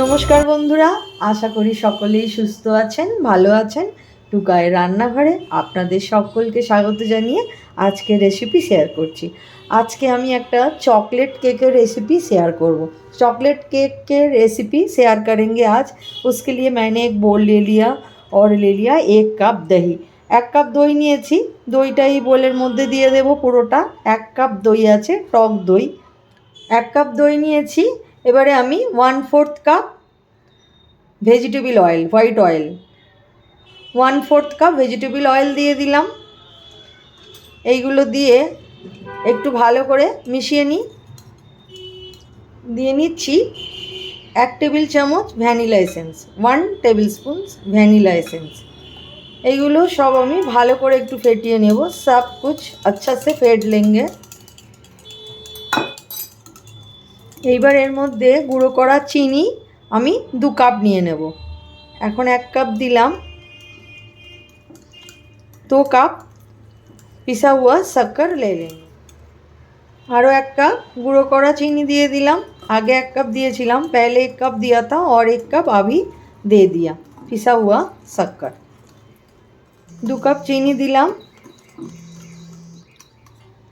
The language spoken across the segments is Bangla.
নমস্কার বন্ধুরা আশা করি সকলেই সুস্থ আছেন ভালো আছেন টুকায় রান্নাঘরে আপনাদের সকলকে স্বাগত জানিয়ে আজকে রেসিপি শেয়ার করছি আজকে আমি একটা চকলেট केकर रेसिपी शेयर করব चॉकलेट केक के रेसिपी शेयर करेंगे आज उसके लिए मैंने एक बोल ले लिया और ले लिया एक কাপ দই এক কাপ দই নিয়েছি দইটা এই বোলের মধ্যে দিয়ে দেব পুরোটা এক কাপ দই আছে টক দই এক কাপ দই নিয়েছি এবারে আমি one fourth cup vegetable oil white oil one fourth cup vegetable oil দিয়ে দিলাম। এইগুলো দিয়ে একটু ভালো করে মিশিয়ে নিই। দিয়ে নিচ্ছি এক টেবিল চামচ vanilla essence one table spoon vanilla essence. এইগুলো সব আমি ভালো করে একটু ফেটিয়ে নেব। সব কুছ আচ্ছা সে ফেট লেঙ্গে। এইবার এর মধ্যে গুঁড়ো করা চিনি আমি দু কাপ নিয়ে নেব। এখন এক কাপ দিলাম। দু কাপ পিসা হুয়া শক্কর লে নিন আরও এক কাপ গুঁড়ো করা চিনি দিয়ে দিলাম। আগে এক কাপ দিয়েছিলাম छिलाम এক কাপ দিয়া दिया আর এক কাপ कप अभी দিয়া। পিসা হুয়া हुआ দু কাপ চিনি দিলাম।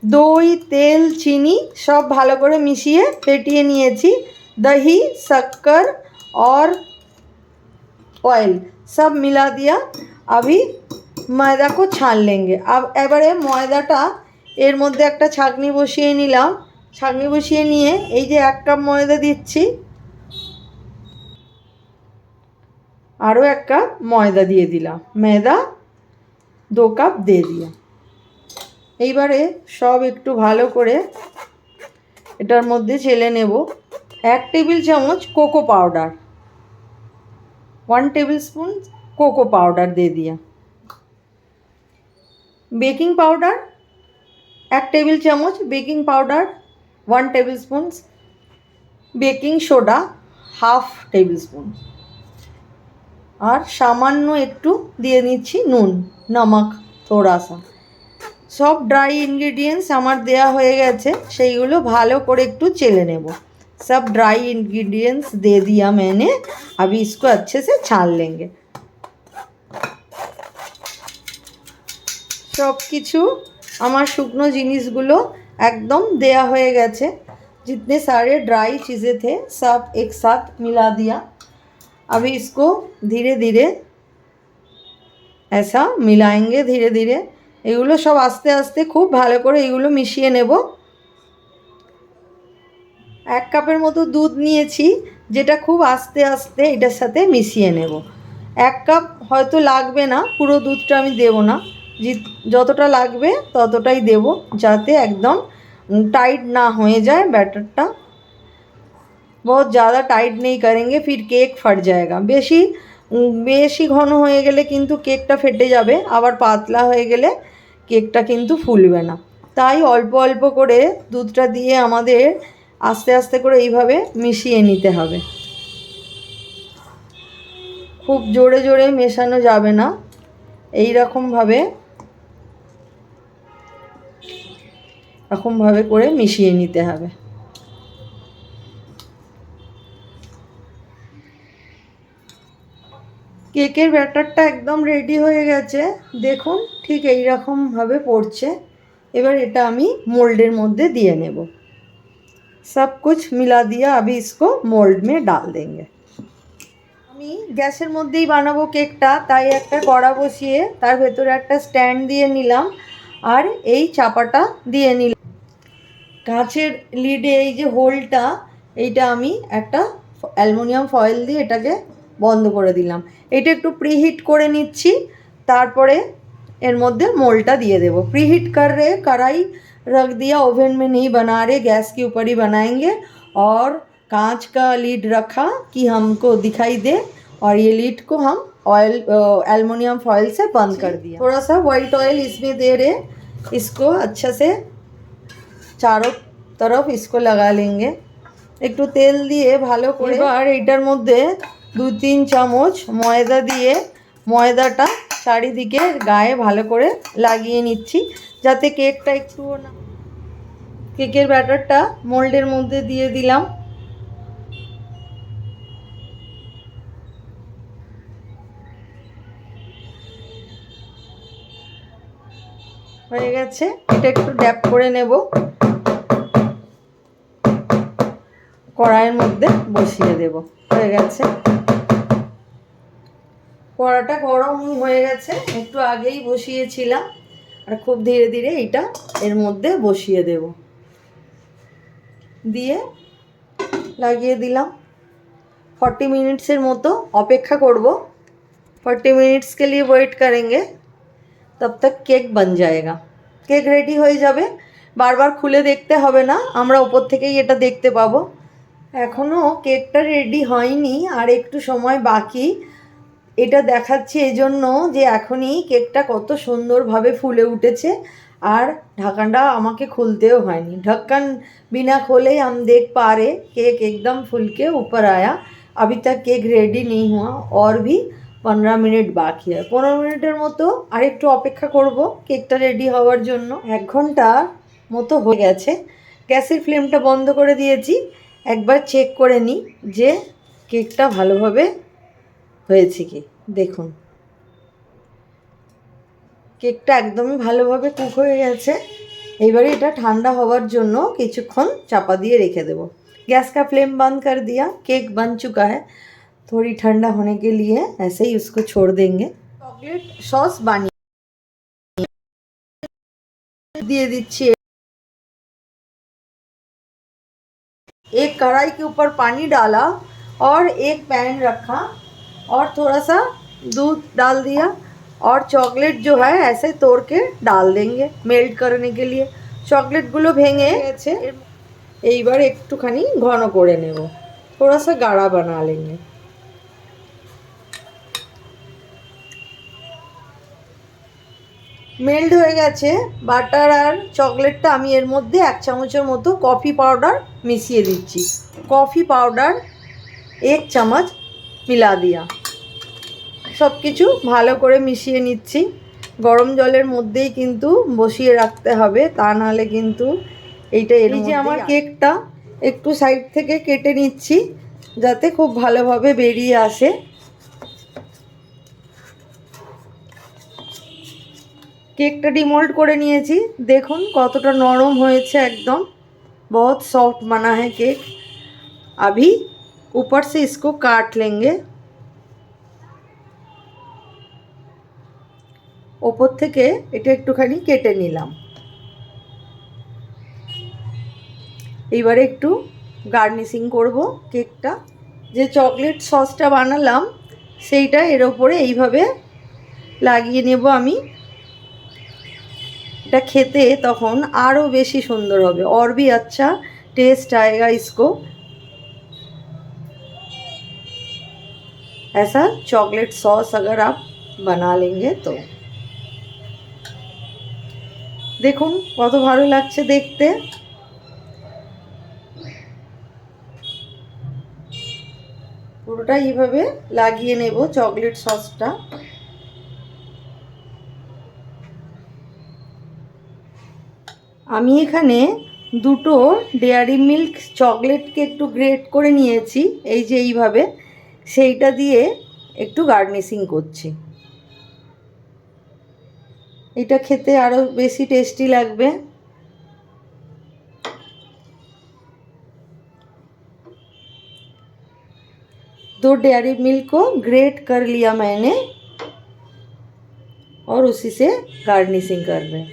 দই, তেল, চিনি সব ভালো করে মিশিয়ে ফেটিয়ে নিয়েছি। দহি, শক্কর और অয়েল সব মিলা দিয়া আবি ময়দা কো ছান লেঙ্গে। আব, এবারে ময়দাটা এর মধ্যে একটা ছাঁকনি বসিয়ে নিলাম। ছাঁকনি বসিয়ে নিয়ে এই যে এক কাপ ময়দা দিচ্ছি। আরও এক কাপ ময়দা দিয়ে দিলাম। ময়দা দু কাপ দিয়ে দিলাম। এইবারে সব একটু ভালো করে এটার মধ্যে ছেলে নেব। এক টেবিল চামচ cocoa powder. One table spoon cocoa powder দিয়ে দিয়া। বেকিং পাউডার, এক টেবিল চামচ baking powder, one table spoon baking soda, half table spoon. আর সামান্য একটু দিয়ে নিচ্ছি নুন, নমক, থোড়া সা। সব ড্রাই ইনগ্রিডিয়েন্টস আমার দেয়া হয়ে গেছে সেইগুলো ভালো করে একটু চেলে নেব सब ड्राई इंग्रेडिएंट्स दे दिया मैंने अभी इसको अच्छे से छान लेंगे সব কিছু আমার শুকনো জিনিসগুলো একদম দেয়া হয়ে গেছে जितने सारे ड्राई चीज़ें थे सब एक साथ मिला दिया अभी इसको धीरे धीरे ऐसा मिलाएंगे धीरे धीरे এগুলো সব আস্তে আস্তে খুব ভালো করে এগুলো মিশিয়ে নেব এক কাপের মতো দুধ নিয়েছি যেটা খুব আস্তে আস্তে এটার সাথে মিশিয়ে নেব এক কাপ হয়তো লাগবে না পুরো দুধটা আমি দেব না যতটা লাগবে ততটাই দেব যাতে একদম टाइट ना हो जाए बैटर टा बहुत ज़्यादा टाइट नहीं करेंगे फिर কেক फट जाएगा বেশি বেশি ঘন হয়ে গেলে কিন্তু কেকটা ফেটে যাবে, আবার পাতলা হয়ে গেলে কেকটা কিন্তু ফুলবে না। তাই অল্প অল্প করে দুধটা দিয়ে আমাদের আস্তে আস্তে করে এইভাবে মিশিয়ে নিতে হবে। খুব জোরে জোরে মেশানো যাবে না এই রকমভাবে এরকমভাবে করে মিশিয়ে নিতে হবে। কেকের ব্যাটারটা একদম রেডি হয়ে গেছে। দেখুন, ঠিক এই রকমভাবে পড়ছে। এবার এটা আমি মোল্ডের মধ্যে দিয়ে নেব। সব কুছ মিলা দিয়ে আবি ইসকো মোল্ড মে ডাল দেंगे আমি গ্যাসের মধ্যেই বানাবো কেকটা, তাই একটা কড়া বসিয়ে তার ভেতরে একটা স্ট্যান্ড দিয়ে নিলাম আর এই চাপাটা দিয়ে নিলাম। কাঁচের লিডে এই যে হোলটা, এইটা আমি একটা অ্যালুমিনিয়াম ফয়েল দিয়ে এটাকে বন্ধ করে দিলাম এটা একটু প্রিহিট করে নিচ্ছি তারপরে এর মধ্যে মোলটা দিয়ে দেবো प्रीहीट कर रहे कढ़ाई रख दिया ओवन में नहीं बना रहे गैस के ऊपर ही बनाएंगे और कांच का लीड रखा कि हमको दिखाई दे और ये लीड को हम ऑयल एलुमिनियम फॉयल से बंद कर दिया थोड़ा सा वाइट ऑयल इसमें दे रहे इसको अच्छा से চারো তরফ ইসকো লাগা লেঙ্গে একটু তেল দিয়ে ভালো করে এবার এটার মধ্যে দু তিন চামচ ময়দা দিয়ে ময়দাটা চারিদিকে গায়ে ভালো করে লাগিয়ে নিচ্ছি, যাতে কেকটা একটুও না কেকের ব্যাটারটা মোল্ডের মধ্যে দিয়ে দিলাম। হয়ে গেছে, এটা একটু ড্যাপ করে নেব। কড়াইয়ের মধ্যে বসিয়ে দেব। হয়ে গেছে। কড়াটা গরম হয়ে গেছে, একটু আগেই বসিয়েছিলাম, আর খুব ধীরে ধীরে এটা এর মধ্যে বসিয়ে দেব। দিয়ে লাগিয়ে দিলাম। ফর্টি মিনিটসের মতো অপেক্ষা করব। ফর্টি মিনিটস কে লিয়ে ওয়েট করেঙ্গে, তব তক কেক বন যায়গা কেক রেডি হয়ে যাবে। বারবার খুলে দেখতে হবে না, আমরা ওপর থেকেই এটা দেখতে পাবো। এখনও কেকটা রেডি হয়নি, আর একটু সময় বাকি। এটা দেখাচ্ছে এজন্য যে এখনই কেকটা কত সুন্দরভাবে ফুলে উঠেছে আর ঢাকানটা আমাকে খুলতেও হয়নি। ঢাকান বিনা খোলে আম দেখ পারে। কেক একদম ফুলকে উপর আয়া। আবি তার কেক রেডি নেই হওয়া और ভি পনেরো মিনিট বাকি হয় পনেরো মিনিটের মতো আর একটু অপেক্ষা করব কেকটা রেডি হওয়ার জন্য। এক ঘণ্টা মতো হয়ে গেছে। গ্যাসের ফ্লেমটা বন্ধ করে দিয়েছি। একবার চেক করে নিই যে কেকটা ভালোভাবে হয়েছে কি দেখুন কেকটা একদমই ভালোভাবে কুক হয়ে গেছে এবারে এটা ঠান্ডা হওয়ার জন্য কিছুক্ষণ চাপা দিয়ে রেখে দেবো गैस का फ्लेम बंद कर दिया केक बन चुका है थोड़ी ठंडा होने के लिए ऐसे ही उसको छोड़ देंगे चॉकलेट सॉस बानिए दिए दीजिए एक कढ़ाई के ऊपर पानी डाला और एक पैन रखा और थोड़ा सा दूध डाल दिया और चॉकलेट जो है ऐसे तोड़ के डाल देंगे मेल्ट करने के लिए চকলেটগুলো ভেঙে গেছে এইবার একটুখানি ঘন করে নেব थोड़ा सा गाढ़ा बना लेंगे মেল্ট হয়ে গেছে বাটার আর চকলেটটা আমি এর মধ্যে এক চামচের মতো কফি পাউডার মিশিয়ে দিচ্ছি কফি পাউডার এক চামচ মিলা দিয়া সব কিছু ভালো করে মিশিয়ে নিচ্ছি গরম জলের মধ্যেই কিন্তু বসিয়ে রাখতে হবে তা নাহলে কিন্তু এইটা এই যে আমার কেকটা একটু সাইড থেকে কেটে নিচ্ছি যাতে খুব ভালোভাবে বেরিয়ে আসে কেকটা ডিমোল্ড করে নিয়েছি দেখুন কতটা নরম হয়েছে একদম बहुत सॉफ्ट बना है केक अभी ऊपर से इसको काट लेंगे ওপর থেকে এটা একটুখানি কেটে নিলাম এইবারে একটু গার্নিশিং করব কেকটা যে চকলেট সসটা বানালাম সেইটা এর ওপরে এইভাবে লাগিয়ে নেব আমি এটা খেতে তখন আরও বেশি সুন্দর হবে और भी अच्छा टेस्ट आएगा इसको ऐसा चॉकलेट सॉस अगर आप बना लेंगे तो দেখুন, কত ভালো লাগছে দেখতে। পুরোটা এইভাবে লাগিয়ে নেব চকলেট সসটা। আমি এখানে দুটো ডেয়ারি মিল্ক চকলেটকে একটু গ্রেট করে নিয়েছি, এই যে এইভাবে। সেইটা দিয়ে একটু গার্নিশিং করছি। এটা খেতে আরও বেশি টেস্টি লাগবে दो डेयरी मिल्क को ग्रेट कर लिया मैंने और उसी से गार्निशिंग कर रहे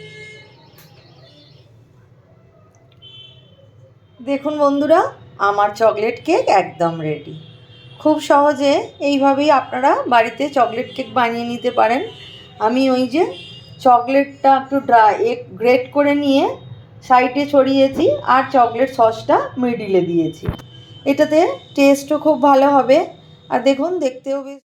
দেখুন বন্ধুরা আমার চকলেট কেক একদম রেডি খুব সহজে এইভাবেই আপনারা বাড়িতে চকলেট কেক বানিয়ে নিতে পারেন আমি ওই যে চকলেটটা একটু ড্রাই গ্রেট করে নিয়ে সাইডে ছড়িয়েছি আর চকলেট সসটা মিডিলে দিয়েছি। এটাতে টেস্টও খুব ভালো হবে। আর দেখুন, দেখতেও বেশ